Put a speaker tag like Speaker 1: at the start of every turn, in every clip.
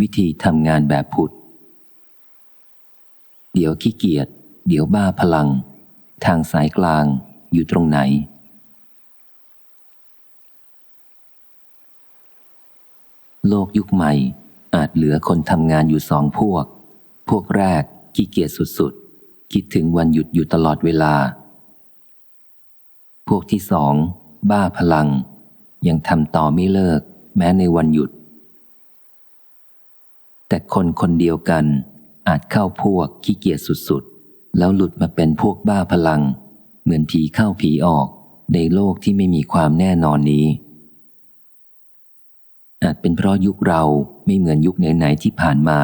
Speaker 1: วิธีทำงานแบบพุทธเดี๋ยวขี้เกียจ เดี๋ยวบ้าพลัง ทางสายกลางอยู่ตรงไหน โลกยุคใหม่อาจเหลือคนทำงานอยู่สองพวก พวกแรกขี้เกียจสุดๆ คิดถึงวันหยุดอยู่ตลอดเวลา พวกที่สอง บ้าพลัง ยังทำต่อไม่เลิก แม้ในวันหยุด แต่คนคนเดียวกัน อาจเข้าพวกขี้เกียจสุดๆ แล้วหลุดมาเป็นพวกบ้าพลัง เหมือนผีเข้าผีออกในโลกที่ไม่มีความแน่นอนนี้ อาจเป็นเพราะยุคเราไม่เหมือนยุคไหนๆที่ผ่านมา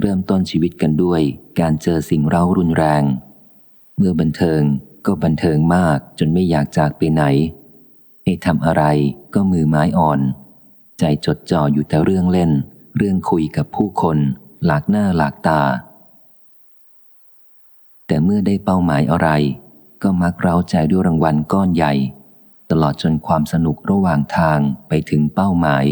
Speaker 1: เริ่มต้นชีวิตกันด้วยการเจอสิ่งเร้ารุนแรง เมื่อบันเทิงก็บันเทิงมากจนไม่อยากจากไปไหนให้ทำอะไรก็มือไม้อ่อน ใจจดจ่ออยู่แต่เรื่องเล่น เรื่องคุยกับผู้คนหลากหน้าหลากตา แต่เมื่อได้เป้าหมายอะไร ก็มักเร้าใจด้วยรางวัลก้อนใหญ่ ตลอดจนความสนุกระหว่างทางไปถึงเป้าหมาย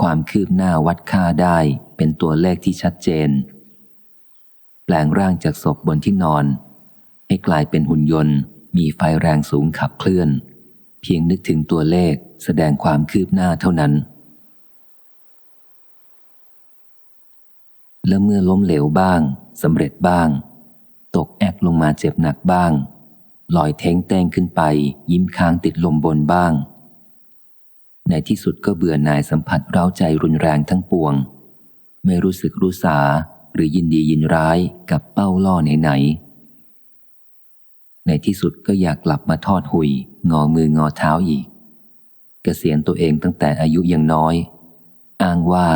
Speaker 1: ความคืบหน้าวัดค่าได้เป็นตัวเลขที่ชัดเจน แปลงร่างจากศพบนที่นอน ให้กลายเป็นหุ่นยนต์ มีไฟแรงสูงขับเคลื่อน เพียงนึกถึงตัวเลขแสดงความคืบหน้าเท่านั้น และเมื่อล้มเหลวบ้างสำเร็จบ้าง ตกแอกลงมาเจ็บหนักบ้าง ลอยเท้งเต้งขึ้นไปยิ้มค้างติดลมบนบ้าง ในที่สุดก็เบื่อหน่ายสัมผัสเร้าใจรุนแรงทั้งปวง ไม่รู้สึกรู้สาหรือยินดียินร้ายกับเป้าล่อไหนๆในที่สุดก็อยากกลับมาทอดหุย งอมืองอเท้าอีกกเกษียณตัวเองตั้งแต่อายุยังน้อย อ้างว่า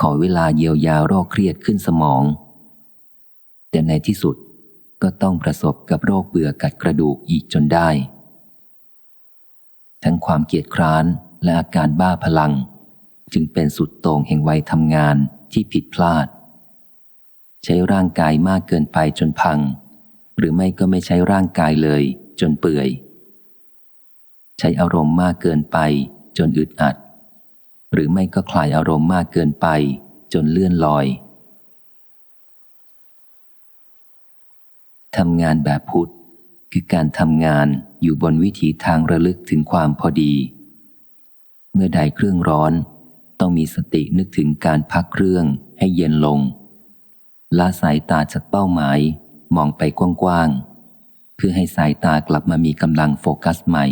Speaker 1: ขอเวลาเยียวยาโรคเครียดขึ้นสมอง แต่ในที่สุดก็ต้องประสบกับโรคเบื่อกัดกระดูกอีกจนได้ ทั้งความเกียจคร้านและอาการบ้าพลัง จึงเป็นสุดโต่งแห่งวัยทำงานที่ผิดพลาด ใช้ร่างกายมากเกินไปจนพัง หรือไม่ก็ไม่ใช้ร่างกายเลยจนเปื่อย ใช้อารมณ์มากเกินไปจนอึดอัด หรือไม่ก็คลายอารมณ์มากเกินไป จนเลื่อนลอยทำงานแบบพุทธคือการทำงานอยู่บนวิถีทางระลึกถึงความพอดี เมื่อใดเครื่องร้อน ต้องมีสตินึกถึงการพักเครื่องให้เย็นลงละสายตาจากเป้าหมายมองไปกว้างๆเพื่อให้สายตากลับมามีกำลังโฟกัสใหม่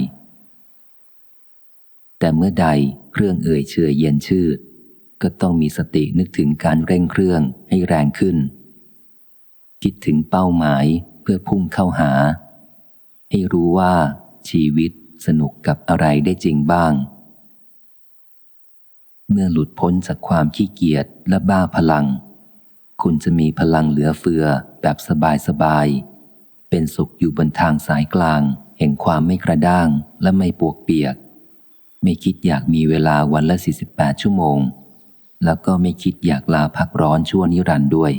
Speaker 1: แต่เมื่อใดเครื่องเอ่ยเชยเย็นชืดก็ต้องมีสตินึกถึงการเร่งเครื่องให้แรงขึ้น คิดถึงเป้าหมายเพื่อพุ่งเข้าหา ให้รู้ว่าชีวิตสนุกกับอะไรได้จริงบ้าง เมื่อหลุดพ้นจากความขี้เกียจและบ้าพลัง คุณจะมีพลังเหลือเฟือแบบสบายๆ เป็นสุขอยู่บนทางสายกลาง แห่งความไม่กระด้างและไม่ปวกเปียก ไม่คิดอยากมีเวลาวันละ 48 ชั่วโมง แล้วก็ไม่คิดอยากลาพักร้อนชั่วนิรันด์ด้วย